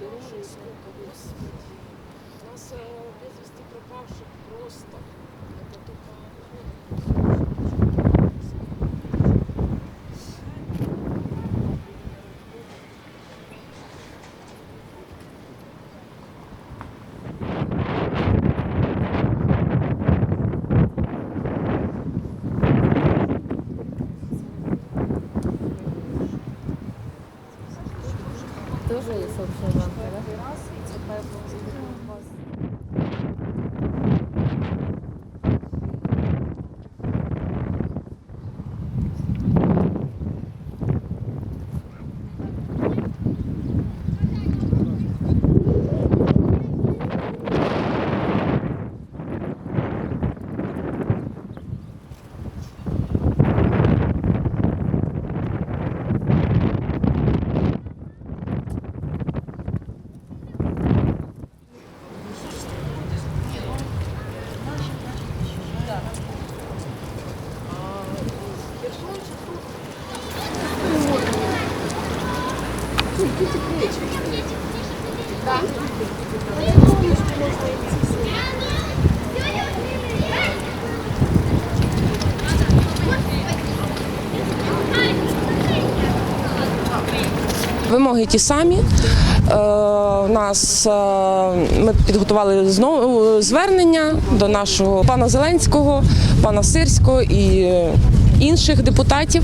У нас э, без вести пропавших просто. Это только Тоже є сообщення, Вимоги ті самі. Е, У нас е, ми підготували знову звернення до нашого пана Зеленського, пана Сирського і е, інших депутатів.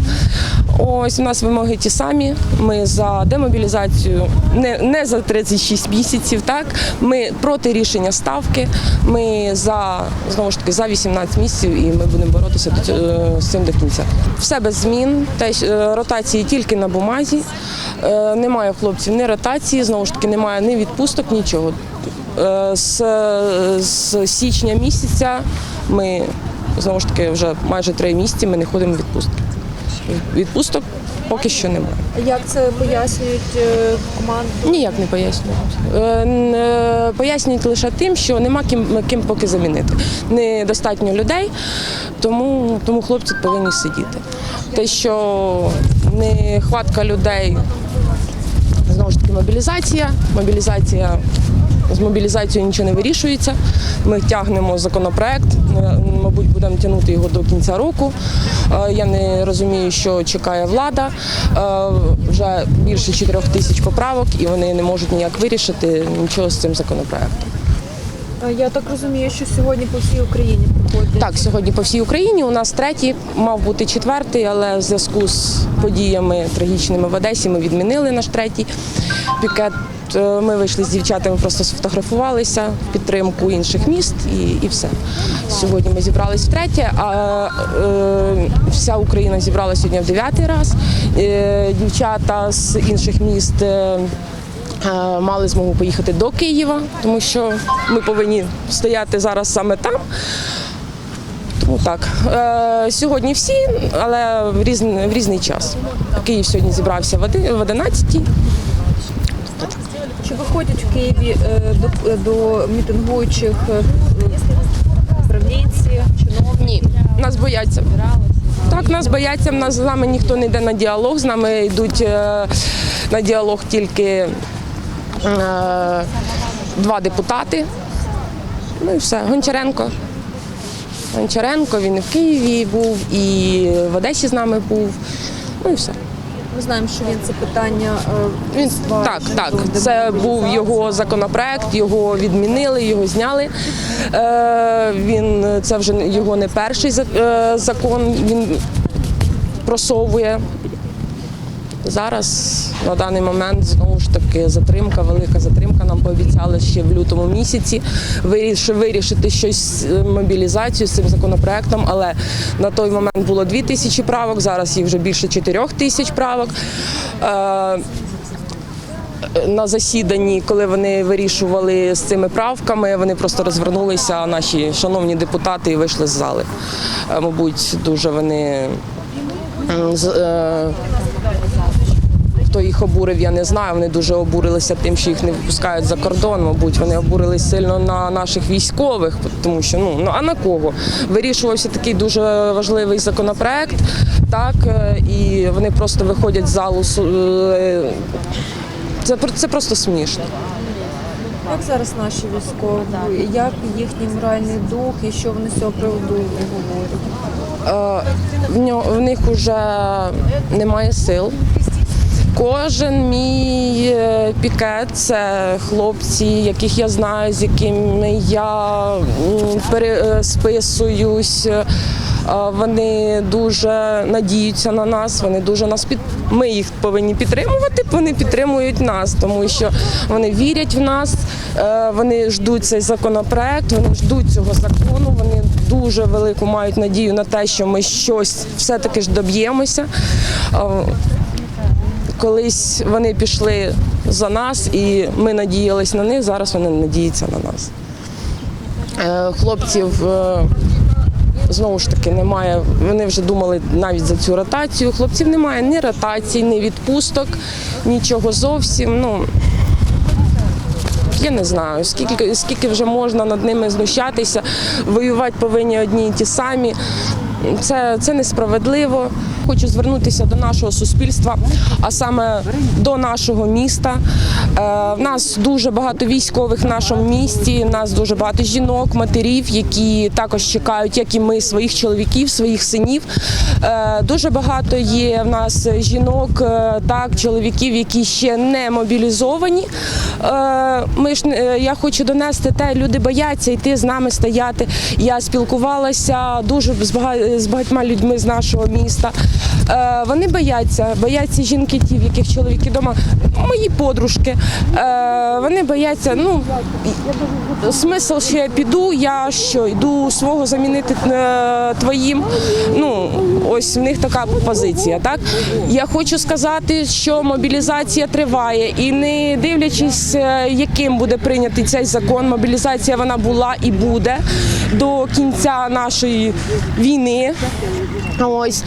Ось у нас вимоги ті самі. Ми за демобілізацію не, не за 36 місяців. Так ми проти рішення ставки. Ми за знову ж таки за 18 місяців, і ми будемо боротися цього- з цим до кінця. Все без змін. Е, ротації тільки на бумазі. Е, Немає хлопців ні ротації, знову ж таки, немає ні відпусток, нічого. Е, З, з січня місяця ми знову ж таки вже майже три місяці ми не ходимо в відпустки. Відпусток поки що немає. Як це пояснюють е, команди? Ніяк не пояснюють. Е, е, Пояснюють лише тим, що нема ким, ким поки замінити. Недостатньо людей, тому, тому хлопці повинні сидіти. Те, що нехватка людей, знову ж таки, мобілізація. Мобілізація з мобілізацією нічого не вирішується. Ми тягнемо законопроект, е, мабуть, будемо тягнути його до кінця року. Е, Я не розумію, що чекає влада. Е, Вже більше 4 тисяч поправок, і вони не можуть ніяк вирішити нічого з цим законопроектом. Я так розумію, що сьогодні по всій Україні проходять. Так, сьогодні по всій Україні у нас третій, мав бути четвертий, але в зв'язку з подіями трагічними в Одесі ми відмінили наш третій пікет. Е, Ми вийшли з дівчатами, просто сфотографувалися в підтримку інших міст і, і все. Сьогодні ми зібрались втретє, а е, вся Україна зібралася сьогодні в дев'ятий раз. Е, дівчата з інших міст. е, Е, Мали змогу поїхати до Києва, тому що ми повинні стояти зараз саме там. Тому так. Е, Сьогодні всі, але в різний, в різний час. Київ сьогодні зібрався в 11-й. Чи виходять в Києві е, до, до мітингуючих е, управлінці, чиновники? Ні, нас бояться. Так, нас бояться, в нас з нами ніхто не йде на діалог, з нами йдуть е, на діалог тільки е, два депутати. Ну і все. Гончаренко. Гончаренко, він і в Києві був, і в Одесі з нами був. Ну і все. Ми знаємо, що він це питання е, Він так, так. Це був його законопроект, його відмінили, його зняли. Е, він це вже його не перший е, закон. Він просовує. Зараз на даний момент знову ж таки затримка, велика затримка. Нам пообіцяли ще в лютому місяці виріш- вирішити щось е, з цим законопроектом. Але на той момент було 2 тисячі правок, зараз їх вже більше 4 тисяч правок. Е, на засіданні, коли вони вирішували з цими правками, вони просто розвернулися, наші шановні депутати, і вийшли з зали. Е, Мабуть, дуже вони хто їх обурив, я не знаю. Вони дуже обурилися тим, що їх не випускають за кордон. Мабуть, вони обурились сильно на наших військових, тому що ну ну а на кого вирішувався такий дуже важливий законопроект, так е, і вони просто виходять з залу. е, Це це просто смішно. Як зараз наші військові? Як їхній моральний дух і що вони з цього приводу говорять? Е, в них вже немає сил. Кожен мій е, пікет це хлопці, яких я знаю, з якими я пересписуюсь. Е, Вони дуже надіються на нас, вони дуже нас під. Ми їх повинні підтримувати, вони підтримують нас, тому що вони вірять в нас, е, вони ждуть цей законопроект, вони ждуть цього закону. Вони дуже велику мають надію на те, що ми щось все-таки ж доб'ємося. Колись вони пішли за нас, і ми надіялись на них. Зараз вони надіються на нас. Е, Хлопців е, знову ж таки немає. Вони вже думали навіть за цю ротацію. Хлопців немає ні ротацій, ні відпусток, нічого зовсім. Ну я не знаю, скільки, скільки вже можна над ними знущатися, воювати повинні одні і ті самі. Це, це несправедливо. Хочу звернутися до нашого суспільства, а саме до нашого міста. Е, в нас дуже багато військових в нашому місті. в нас дуже багато жінок, матерів, які також чекають, як і ми, своїх чоловіків, своїх синів. Е, дуже багато є в нас жінок, е, так, чоловіків, які ще не мобілізовані. Ми ж я хочу донести те, люди бояться йти з нами стояти. Я спілкувалася дуже з багатьма людьми з нашого міста. Е, Вони бояться, бояться жінки, ті, в яких чоловіки вдома, мої подружки. Е, Вони бояться, ну смисл, що я піду, я що йду свого замінити е, твоїм. Ну ось в них така позиція. Так я хочу сказати, що мобілізація триває, і не дивлячись, яким буде прийнятий цей закон, мобілізація вона була і буде до кінця нашої війни. Ось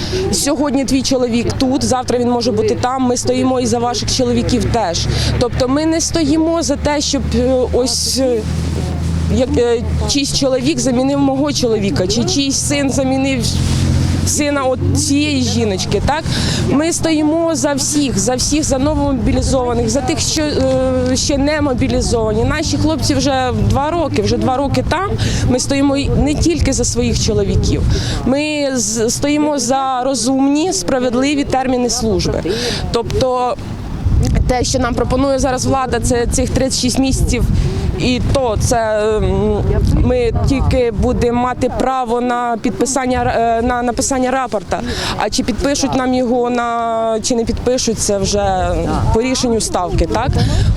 твій чоловік тут, завтра він може бути там. Ми стоїмо і за ваших чоловіків теж. Тобто ми не стоїмо за те, щоб е, ось. е, Як е, чийсь чоловік замінив мого чоловіка, чи чийсь син замінив сина от цієї жіночки. Так ми стоїмо за всіх, за всіх, за новомобілізованих, за тих, що е, ще не мобілізовані. Наші хлопці вже два роки, вже два роки там. Ми стоїмо не тільки за своїх чоловіків. Ми стоїмо за розумні, справедливі терміни служби. Тобто те, що нам пропонує зараз влада, це цих 36 місяців. І то це ем, ми тільки будемо мати право на підписання е, на написання рапорта. А чи підпишуть нам його на чи не підпишуть, це вже по рішенню ставки. Так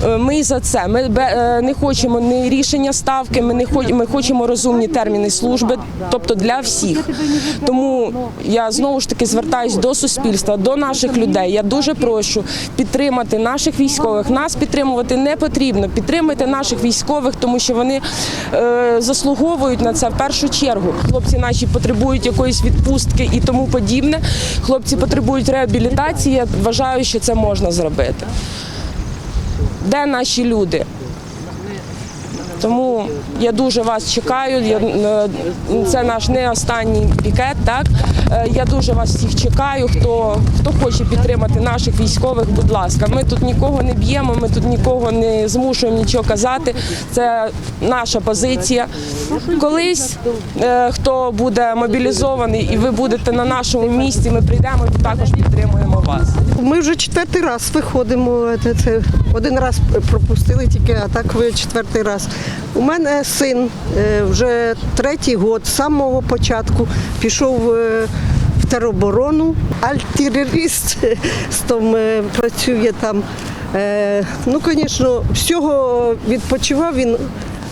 Е, ми за це. Ми е, не хочемо ні рішення ставки. Ми не хоч- ми хочемо розумні терміни служби, тобто для всіх. Тому я знову ж таки звертаюсь до суспільства, до наших людей. Я дуже прошу підтримати наших військових. Нас підтримувати не потрібно. Підтримайте наших військових, тому що вони е, заслуговують на це в першу чергу. Хлопці наші потребують якоїсь відпустки і тому подібне. Хлопці потребують реабілітації. Я вважаю, що це можна зробити. Де наші люди? Тому я дуже вас чекаю. Е, це наш не останній пікет. Так Е, я дуже вас всіх чекаю. Хто хто хоче підтримати наших військових, будь ласка. Ми тут нікого не б'ємо, ми тут нікого не змушуємо нічого казати. Це наша позиція. Колись е, хто буде мобілізований і ви будете на нашому місці, ми прийдемо і також підтримуємо вас. Ми вже четвертий раз виходимо. Це один раз пропустили тільки, а так ви четвертий раз. У мене син е, вже третій год, з самого початку пішов е, в тероборону, альтерерист з том е, працює там. Ну, звісно, всього відпочивав він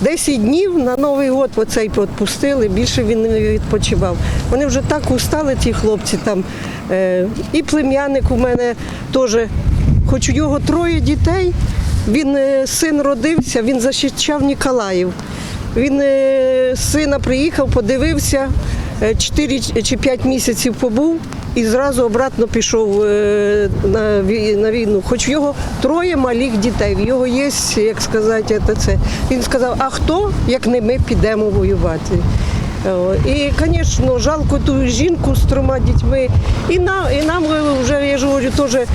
10 днів на Новий год оцей відпустили, більше він не відпочивав. Вони вже так устали, ті хлопці там. І плем'яник у мене теж, хоч у його троє дітей, він е, син родився, він захищав Ніколаїв. Він е, сина приїхав, подивився, 4 чи 5 місяців побув і зразу обратно пішов е, на, війну. Хоч в його троє малих дітей, в його є, як сказати, це. Він сказав, а хто, як не ми, підемо воювати. І, звісно, жалко ту жінку з трьома дітьми. І нам, і нам е, вже, я ж говорю, теж е,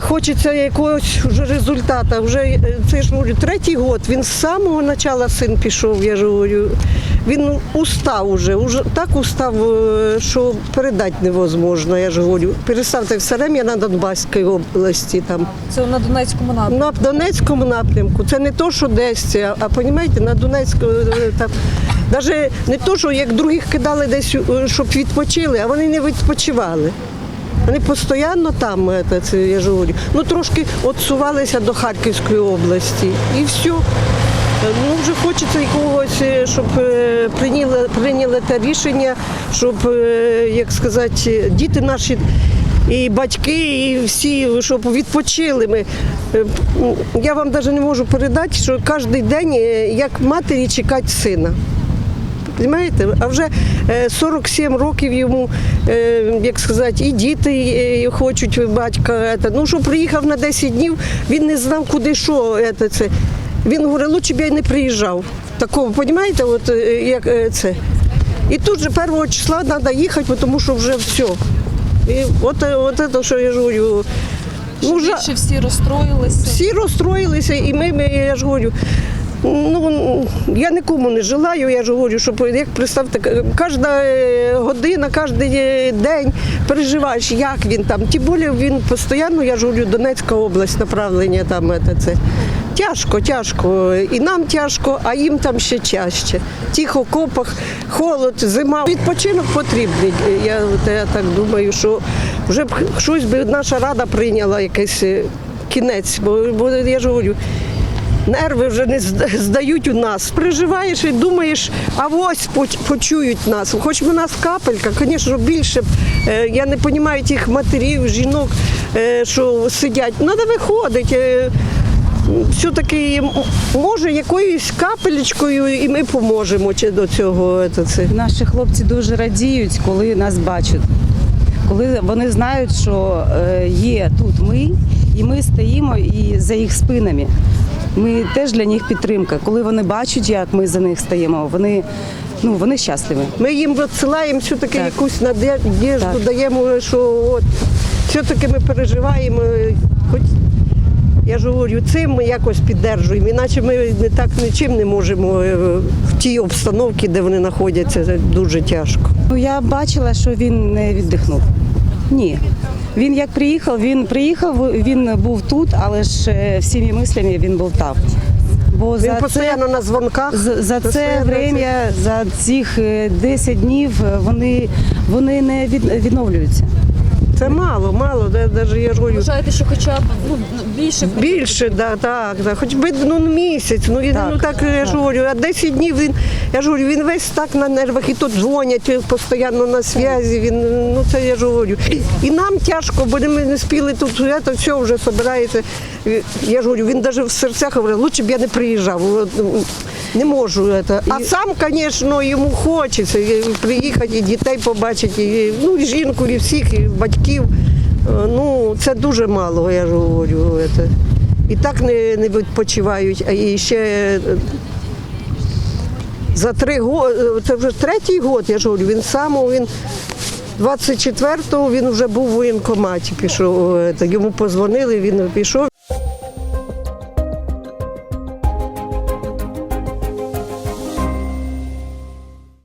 хочеться якогось вже результату. Вже е, це ж говорю, третій год. Він з самого початку син пішов, я ж говорю. Він устав уже, уже так устав, е, що передати невозможно, я ж говорю. Переставте все время на Донбаській області там. Це на Донецькому напрямку. На Донецькому напрямку це не то, що десь, а, а понімаєте, на Донецькому е, там. Навіть не то, що як других кидали десь, е, щоб відпочили, а вони не відпочивали. Вони постійно там, е, це, я ж говорю. Ну трошки відсувалися до Харківської області і все. Ну, вже хочеться якогось, е, щоб е, прийняли, прийняли те рішення, щоб, як сказати, діти наші і батьки, і всі, щоб відпочили ми. Я вам навіть не можу передати, що кожен день, як матері чекати сина. Понимаєте? А вже е, 47 років йому, е, як сказати, і діти е, хочуть батька. Ну, що приїхав на 10 днів, він не знав, куди що. Це. Він говорить, лучше б я й не приїжджав. Такого, розумієте, от, е, як е, це. І тут же 1 числа треба їхати, тому що вже все. І от, е, от це, що я ж говорю. Ну, Більше всі розстроїлися. всі розстроїлися, і ми, ми я ж говорю. Ну, я нікому не желаю, я ж говорю, щоб як представте, кожна е, година, кожен день переживаєш, як він там. Тим більше він постійно, я ж говорю, Донецька область, направлення там це. це. Тяжко, тяжко. І нам тяжко, а їм там ще чаще. Тих окопах, холод, зима. Відпочинок потрібний. Я, я так думаю, що вже б щось би наша рада прийняла якийсь е, кінець. Бо я ж говорю, нерви вже не здають у нас. Переживаєш і думаєш, а ось почують нас. Хоч би нас капелька, звісно, більше. Е, Я не розумію тих матерів, жінок, е, що сидять. Треба виходити. Е, Все-таки може якоюсь капелечкою і ми поможемо чи до цього. Це. Наші хлопці дуже радіють, коли нас бачать. Коли вони знають, що є тут ми, і ми стоїмо і за їх спинами. Ми теж для них підтримка. Коли вони бачать, як ми за них стоїмо, вони, ну, вони щасливі. Ми їм відсилаємо все-таки Так. якусь надежду, Так. даємо, що от, все-таки ми переживаємо. Хоч я ж говорю, цим ми якось піддержуємо, іначе ми не так нічим не можемо е, в тій обстановці, де вони знаходяться, дуже тяжко. Ну, я бачила, що він не віддихнув. Ні. Він як приїхав, він приїхав, він був тут, але ж е, всіми мислями він був там. Бо Він за це на дзвонках. За, за це время, за цих е, 10 днів е, вони, вони не від, відновлюються. Це мало, мало. де- Даже я ж говорю, Вважаєте, що хоча б ну, більше Більше, да, так, да. хоч би ну, місяць. Ну, він, Так, ну так я ж говорю, а 10 днів він, я ж говорю, він весь так на нервах, і тут дзвонять постійно на зв'язі. Він, ну це я ж говорю. І нам тяжко, бо ми не спіли тут, це все вже збирається. Я ж говорю, він навіть в серцях говорить, лучше б я не приїжджав. Ну, Не можу. це. А сам, звісно, йому хочеться приїхати, і дітей побачити, і, ну, і жінку, і всіх, і батьків. Е, Ну, це дуже мало, я ж говорю. Це. І так не, не відпочивають, і ще е, за три роки, це вже третій год, я ж говорю, він сам, він 24-го він вже був у воєнкоматі, пішов, е, йому позвонили, він пішов.